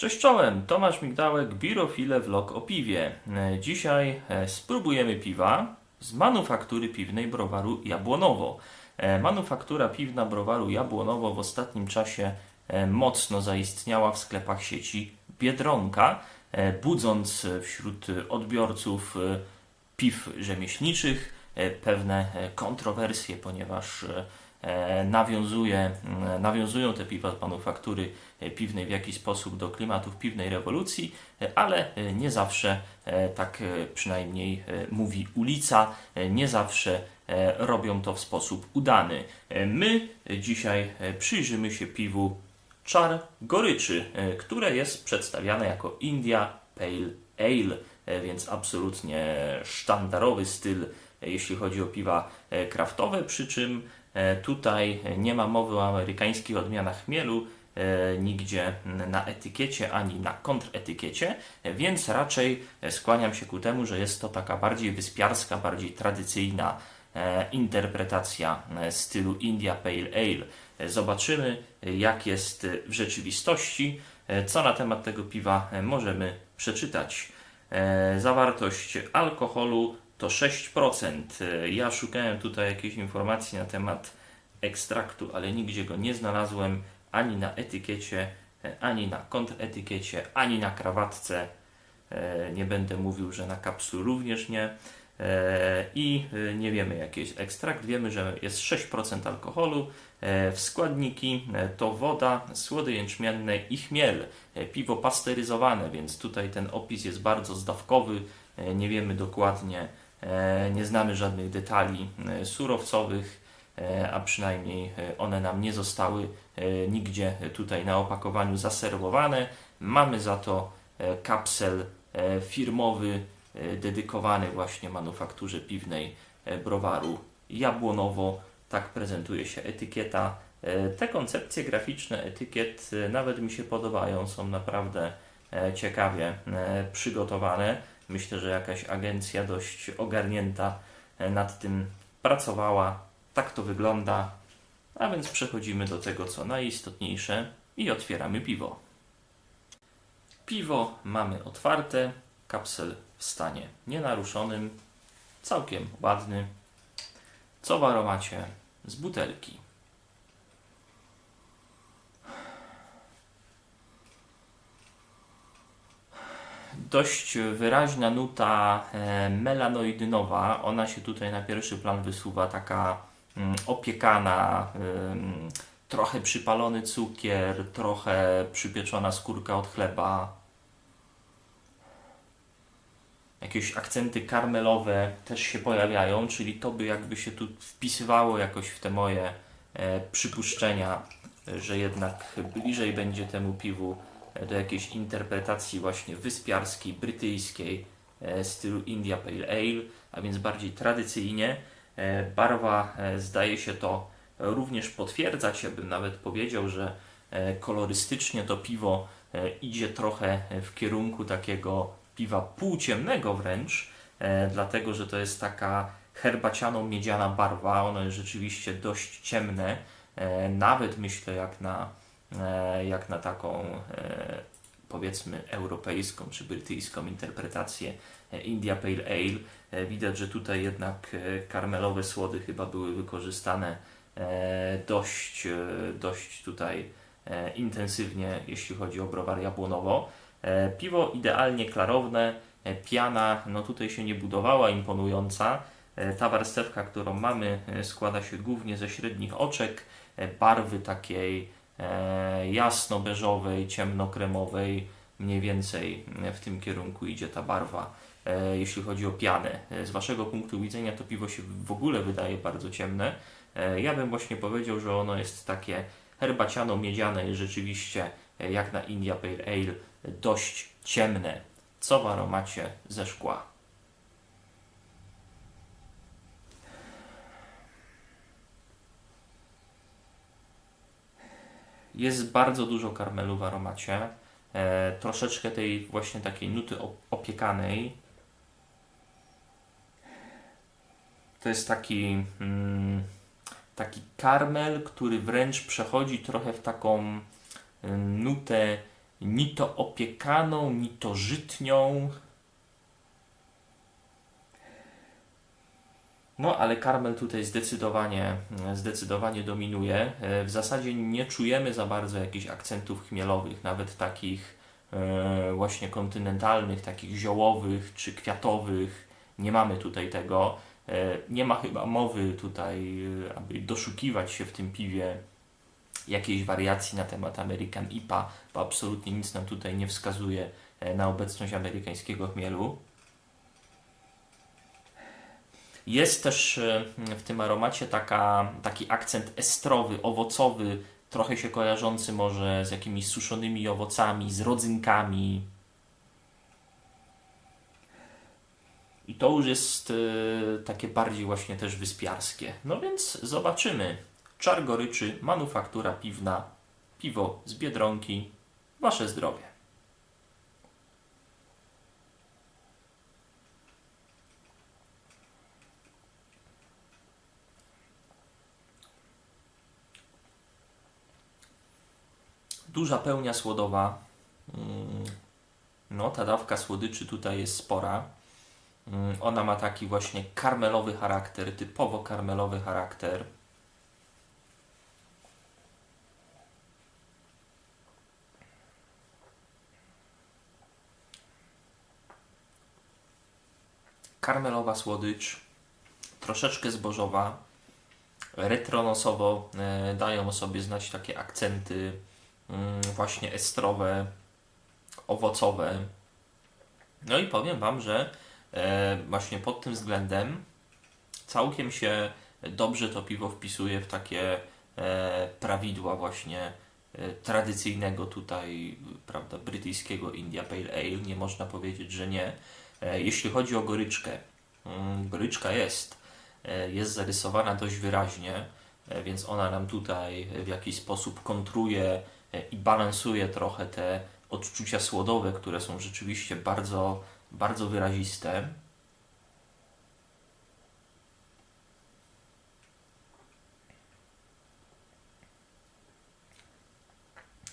Cześć czołem, Tomasz Migdałek, Birofile Vlog o piwie. E, Dzisiaj e, spróbujemy piwa z manufaktury piwnej browaru Jabłonowo. E, Manufaktura piwna browaru Jabłonowo w ostatnim czasie mocno zaistniała w sklepach sieci Biedronka, budząc wśród odbiorców piw rzemieślniczych pewne kontrowersje, ponieważ nawiązuje, m, nawiązują te piwa z manufaktury e, piwnej w jakiś sposób do klimatów piwnej rewolucji, e, ale e, nie zawsze, e, tak e, przynajmniej e, mówi ulica, e, nie zawsze e, robią to w sposób udany. E, My e, dzisiaj e, przyjrzymy się piwu Czar Goryczy, e, które jest przedstawiane jako India Pale Ale, e, więc absolutnie sztandarowy styl, e, jeśli chodzi o piwa e, kraftowe, przy czym e, tutaj nie ma mowy o amerykańskich odmianach chmielu, e, nigdzie na etykiecie ani na kontretykiecie, e, więc raczej e, skłaniam się ku temu, że jest to taka bardziej wyspiarska, bardziej tradycyjna e, interpretacja e, stylu India Pale Ale. E, Zobaczymy, e, jak jest e, w rzeczywistości, e, co na temat tego piwa e, możemy przeczytać. E, Zawartość alkoholu to 6%. E, Ja szukałem tutaj jakiejś informacji na temat ekstraktu, ale nigdzie go nie znalazłem ani na etykiecie, e, ani na kontretykiecie, ani na krawatce. E, Nie będę mówił, że na kapslu również nie. E, I e, nie wiemy jaki jest ekstrakt. Wiemy, że jest 6% alkoholu. W składniki to woda, słody jęczmienne i chmiel. Piwo pasteryzowane, więc tutaj ten opis jest bardzo zdawkowy. Nie wiemy dokładnie, nie znamy żadnych detali e, surowcowych, e, a przynajmniej e, one nam nie zostały e, nigdzie tutaj na opakowaniu zaserwowane. Mamy za to e, kapsel e, firmowy e, dedykowany właśnie manufakturze piwnej e, browaru Jabłonowo. Tak prezentuje się etykieta. E, Te koncepcje graficzne etykiet e, nawet mi się podobają, są naprawdę e, ciekawie e, przygotowane. Myślę, że jakaś agencja dość ogarnięta e, nad tym pracowała. Tak to wygląda. A więc przechodzimy do tego, co najistotniejsze i otwieramy piwo. Piwo mamy otwarte, kapsel w stanie nienaruszonym, całkiem ładny. Co w aromacie z butelki? Dość wyraźna nuta e, melanoidynowa. Ona się tutaj na pierwszy plan wysuwa, taka mm, opiekana, trochę przypalony cukier, trochę przypieczona skórka od chleba. Jakieś akcenty karmelowe też się pojawiają, czyli to by jakby się tu wpisywało jakoś w te moje e, przypuszczenia, że jednak bliżej będzie temu piwu do jakiejś interpretacji właśnie wyspiarskiej, brytyjskiej e, stylu India Pale Ale, a więc bardziej tradycyjnie. E, barwa e, zdaje się to również potwierdzać, ja bym nawet powiedział, że e, kolorystycznie to piwo e, idzie trochę w kierunku takiego piwa półciemnego wręcz, e, dlatego że to jest taka herbaciano-miedziana barwa, ono jest rzeczywiście dość ciemne, e, nawet myślę jak na, e, jak na taką e, powiedzmy europejską czy brytyjską interpretację e, India Pale Ale. E, Widać, że tutaj jednak e, karmelowe słody chyba były wykorzystane e, dość, e, dość tutaj e, intensywnie, jeśli chodzi o browar Jabłonowo. E, Piwo idealnie klarowne, e, piana no tutaj się nie budowała imponująca. E, Ta warstewka, którą mamy, e, składa się głównie ze średnich oczek, e, barwy takiej e, jasno-beżowej, ciemnokremowej, mniej więcej e, w tym kierunku idzie ta barwa, e, jeśli chodzi o pianę. E, Z Waszego punktu widzenia to piwo się w ogóle wydaje bardzo ciemne. E, Ja bym właśnie powiedział, że ono jest takie herbaciano-miedziane i rzeczywiście, e, jak na India Pale Ale, dość ciemne, co w aromacie ze szkła. Jest bardzo dużo karmelu w aromacie, e, troszeczkę tej właśnie takiej nuty op- opiekanej. To jest taki, mm, taki karmel, który wręcz przechodzi trochę w taką y, nutę ni to opiekaną, ni to żytnią. No, ale karmel tutaj zdecydowanie, zdecydowanie dominuje. E, W zasadzie nie czujemy za bardzo jakichś akcentów chmielowych, nawet takich e, właśnie kontynentalnych, takich ziołowych czy kwiatowych. Nie mamy tutaj tego. E, Nie ma chyba mowy tutaj, aby doszukiwać się w tym piwie jakiejś wariacji na temat American IPA, bo absolutnie nic nam tutaj nie wskazuje na obecność amerykańskiego chmielu. Jest też e, w tym aromacie taka, taki akcent estrowy, owocowy, trochę się kojarzący może z jakimiś suszonymi owocami, z rodzynkami. I to już jest e, takie bardziej właśnie też wyspiarskie. No więc zobaczymy. Czar goryczy, manufaktura piwna, piwo z Biedronki. Wasze zdrowie. Duża pełnia słodowa. Mm, No, ta dawka słodyczy tutaj jest spora. Mm, Ona ma taki właśnie karmelowy charakter, typowo karmelowy charakter. Karmelowa słodycz, troszeczkę zbożowa, retronosowo e, dają sobie znać takie akcenty właśnie estrowe, owocowe. No i powiem Wam, że e, właśnie pod tym względem całkiem się dobrze to piwo wpisuje w takie e, prawidła właśnie e, tradycyjnego tutaj, prawda, brytyjskiego India Pale Ale. Nie można powiedzieć, że nie. Jeśli chodzi o goryczkę, mm, goryczka jest, jest zarysowana dość wyraźnie, więc ona nam tutaj w jakiś sposób kontruje i balansuje trochę te odczucia słodowe, które są rzeczywiście bardzo, bardzo wyraziste.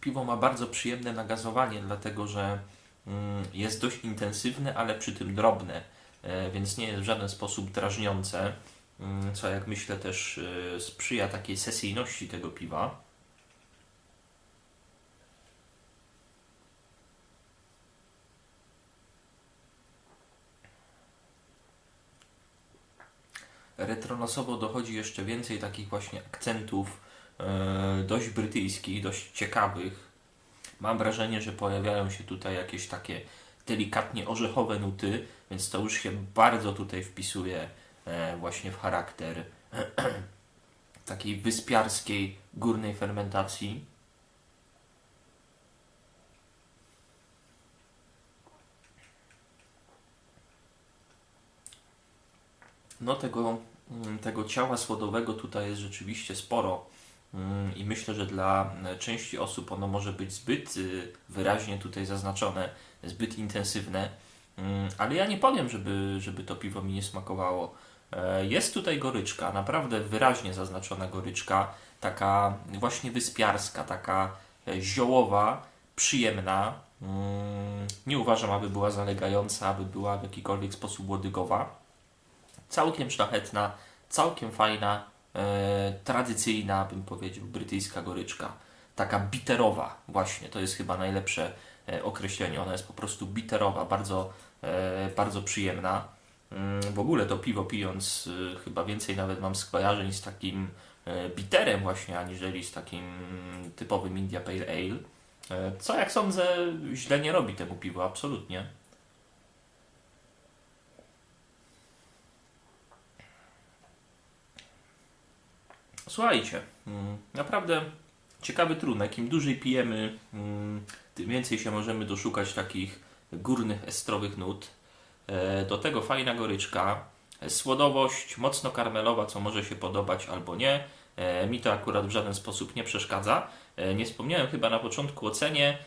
Piwo ma bardzo przyjemne nagazowanie, dlatego że mm, jest dość intensywne, ale przy tym drobne, e, więc nie jest w żaden sposób drażniące, mm, co jak myślę też e, sprzyja takiej sesyjności tego piwa. Retronosowo dochodzi jeszcze więcej takich właśnie akcentów e, dość brytyjskich, dość ciekawych. Mam wrażenie, że pojawiają się tutaj jakieś takie delikatnie orzechowe nuty, więc to już się bardzo tutaj wpisuje e, właśnie w charakter takiej wyspiarskiej górnej fermentacji. No tego, mm, tego ciała słodowego tutaj jest rzeczywiście sporo Mm, i myślę, że dla e, części osób ono może być zbyt y, wyraźnie tutaj zaznaczone, zbyt intensywne, Mm, ale ja nie powiem, żeby, żeby to piwo mi nie smakowało. E, Jest tutaj goryczka, naprawdę wyraźnie zaznaczona goryczka, taka właśnie wyspiarska, taka e, ziołowa, przyjemna. Nie uważam, aby była zalegająca, aby była w jakikolwiek sposób łodygowa całkiem szlachetna, całkiem fajna, e, tradycyjna, bym powiedział, brytyjska goryczka. Taka biterowa, właśnie, to jest chyba najlepsze e, określenie. Ona jest po prostu biterowa, bardzo, e, bardzo przyjemna. Mm, W ogóle to piwo pijąc, e, chyba więcej nawet mam skojarzeń z takim e, biterem właśnie, aniżeli z takim typowym India Pale Ale. E, Co jak sądzę, źle nie robi temu piwu, absolutnie. Słuchajcie, mm, naprawdę ciekawy trunek. Im dłużej pijemy, mm, tym więcej się możemy doszukać takich górnych, estrowych nut. E, Do tego fajna goryczka, e, słodowość, mocno karmelowa, co może się podobać albo nie. E, Mi to akurat w żaden sposób nie przeszkadza. Nie wspomniałem chyba na początku o cenie.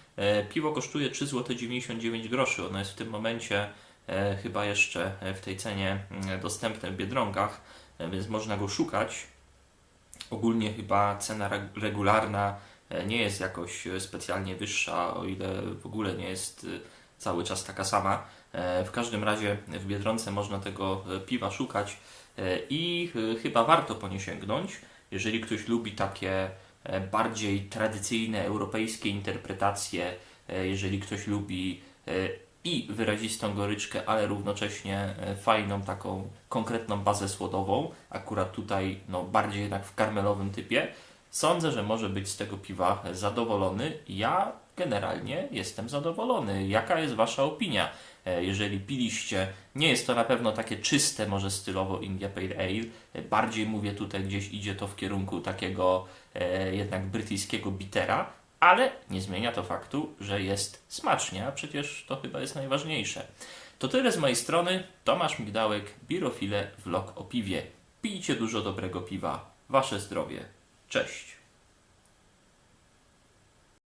Piwo kosztuje 3,99 zł. Ono jest w tym momencie chyba jeszcze w tej cenie mm, dostępne w Biedronkach, więc można go szukać. Ogólnie chyba cena reg- regularna e, nie jest jakoś e, specjalnie wyższa, o ile w ogóle nie jest e, cały czas taka sama. W każdym razie w Biedronce można tego piwa szukać i chyba warto po nie sięgnąć, jeżeli ktoś lubi takie bardziej tradycyjne europejskie interpretacje, jeżeli ktoś lubi i wyrazistą goryczkę, ale równocześnie e, fajną taką konkretną bazę słodową, akurat tutaj no, bardziej jednak w karmelowym typie, sądzę, że może być z tego piwa zadowolony. Ja generalnie jestem zadowolony. Jaka jest Wasza opinia? E, Jeżeli piliście, nie jest to na pewno takie czyste, może stylowo India Pale Ale. E, Bardziej mówię tutaj gdzieś idzie to w kierunku takiego e, jednak brytyjskiego bitera, ale nie zmienia to faktu, że jest smacznie, a przecież to chyba jest najważniejsze. To tyle z mojej strony. Tomasz Migdałek, Birofile, vlog o piwie. Pijcie dużo dobrego piwa. Wasze zdrowie. Cześć.